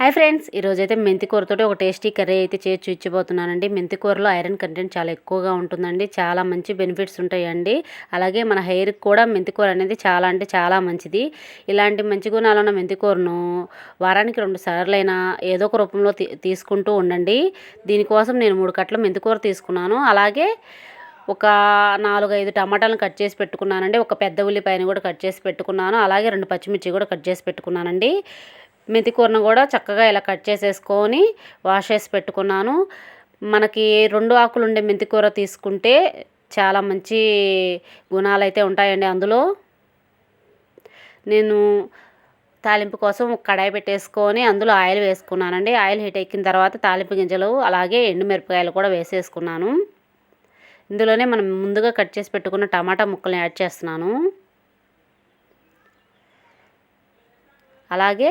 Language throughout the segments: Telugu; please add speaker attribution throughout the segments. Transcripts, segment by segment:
Speaker 1: హాయ్ ఫ్రెండ్స్ ఈరోజు అయితే మెంతి కూరతోటి ఒక టేస్టీ కర్రీ అయితే చేసి చూపించబోతున్నానండి. మెంతి కూరలో ఐరన్ కంటెంట్ చాలా ఎక్కువగా ఉంటుందండి. చాలా మంచి బెనిఫిట్స్ ఉంటాయండి. అలాగే మన హెయిర్కి కూడా మెంతి కూర అనేది చాలా అంటే చాలా మంచిది. ఇలాంటి మంచి గుణాలు ఉన్న మెంతి కూరను వారానికి రెండు సార్లైనా ఏదో ఒక రూపంలో తీ తీసుకుంటూ ఉండండి. దీనికోసం నేను మూడు కట్టలు మెంతి కూర తీసుకున్నాను. అలాగే ఒక నాలుగైదు టమాటాలను కట్ చేసి పెట్టుకున్నానండి. ఒక పెద్ద ఉల్లిపాయని కూడా కట్ చేసి పెట్టుకున్నాను. అలాగే రెండు పచ్చిమిర్చి కూడా కట్ చేసి పెట్టుకున్నానండి. మెంతి కూరను కూడా చక్కగా ఇలా కట్ చేసేసుకొని వాష్ చేసి పెట్టుకున్నాను. మనకి రెండు ఆకులు ఉండే మెంతి కూర తీసుకుంటే చాలా మంచి గుణాలు అయితే ఉంటాయండి అందులో. నేను తాలింపు కోసం ఒక కడాయి పెట్టేసుకొని అందులో ఆయిల్ వేసుకున్నానండి. ఆయిల్ హీట్ ఎక్కిన తర్వాత తాలింపు గింజలు అలాగే ఎండుమిరపకాయలు కూడా వేసేసుకున్నాను. ఇందులోనే మనం ముందుగా కట్ చేసి పెట్టుకున్న టమాటా ముక్కల్ని యాడ్ చేస్తున్నాను. అలాగే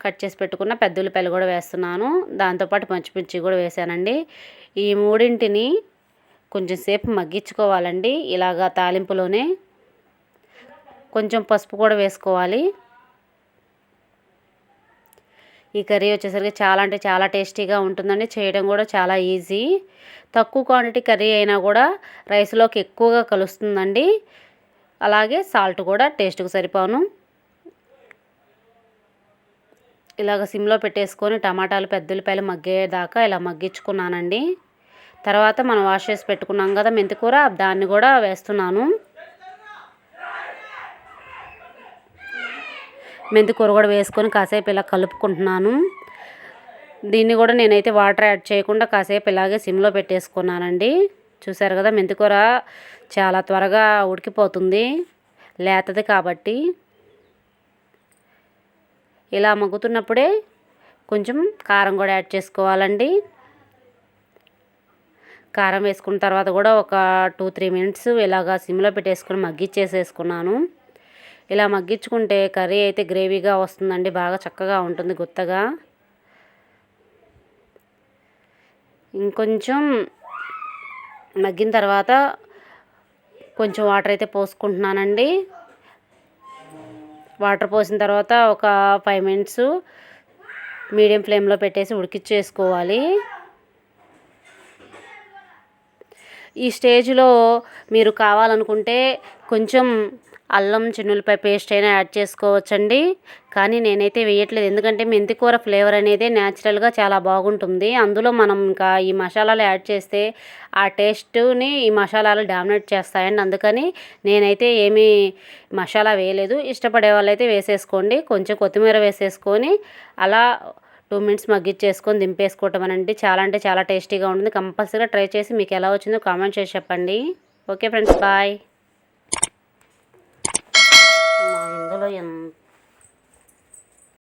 Speaker 1: కట్ చేసి పెట్టుకున్న పెద్ద ఉల్లిపాయలు కూడా వేస్తున్నాను. దాంతోపాటు పచ్చిమిర్చి కూడా వేసానండి. ఈ మూడింటిని కొంచెం సేపు మగ్గించుకోవాలండి. ఇలాగా తాలింపులోనే కొంచెం పసుపు కూడా వేసుకోవాలి. ఈ కర్రీ వచ్చేసరికి చాలా అంటే చాలా టేస్టీగా ఉంటుందండి. చేయడం కూడా చాలా ఈజీ. తక్కువ క్వాంటిటీ కర్రీ అయినా కూడా రైస్లోకి ఎక్కువగా కలుస్తుందండి. అలాగే సాల్ట్ కూడా టేస్ట్కి సరిపోను. ఇలాగ సిమ్లో పెట్టేసుకొని టమాటాలు పెద్దలపాయలు మగ్గేదాకా ఇలా మగ్గించుకున్నానండి. తర్వాత మనం వాష్ చేసి పెట్టుకున్నాం కదా మెంతికూర దాన్ని కూడా వేస్తున్నాను. మెంతికూర కూడా వేసుకొని కాసేపు ఇలా కలుపుకుంటున్నాను. దీన్ని కూడా నేనైతే వాటర్ యాడ్ చేయకుండా కాసేపు ఇలాగే సిమ్లో పెట్టేసుకున్నానండి. చూసారు కదా మెంతికూర చాలా త్వరగా ఉడికిపోతుంది లేతది కాబట్టి. ఇలా మగ్గుతున్నప్పుడే కొంచెం కారం కూడా యాడ్ చేసుకోవాలండి. కారం వేసుకున్న తర్వాత కూడా ఒక టూ త్రీ మినిట్స్ ఇలాగా సిమ్లో పెట్టేసుకుని మగ్గిచ్చేసేసుకున్నాను. ఇలా మగ్గించుకుంటే కర్రీ అయితే గ్రేవీగా వస్తుందండి బాగా చక్కగా ఉంటుంది గుత్తగా. ఇంకొంచెం మగ్గిన తర్వాత కొంచెం వాటర్ అయితే పోసుకుంటున్నానండి. వాటర్ పోసిన తర్వాత ఒక ఫైవ్ మినిట్స్ మీడియం ఫ్లేమ్లో పెట్టేసి ఉడికిచ్చేసుకోవాలి. ఈ స్టేజ్లో మీరు కావాలనుకుంటే కొంచెం అల్లం చిన్నులపై పేస్ట్ అయినా యాడ్ చేసుకోవచ్చండి. కానీ నేనైతే వేయట్లేదు. ఎందుకంటే మెంతికూర ఫ్లేవర్ అనేది న్యాచురల్గా చాలా బాగుంటుంది. అందులో మనం ఇంకా ఈ మసాలాలు యాడ్ చేస్తే ఆ టేస్ట్ని ఈ మసాలాలు డామినేట్ చేస్తాయండి. అందుకని నేనైతే ఏమీ మసాలా వేయలేదు. ఇష్టపడే వాళ్ళైతే వేసేసుకోండి. కొంచెం కొత్తిమీర వేసేసుకొని అలా టూ మినిట్స్ మగ్గిచ్చేసుకొని దింపేసుకోవటం అనండి. చాలా అంటే చాలా టేస్టీగా ఉంటుంది. కంపల్సరీగా ట్రై చేసి మీకు ఎలా వచ్చిందో కామెంట్ చేసి చెప్పండి. ఓకే ఫ్రెండ్స్ బాయ్ ఇందులో ఎంత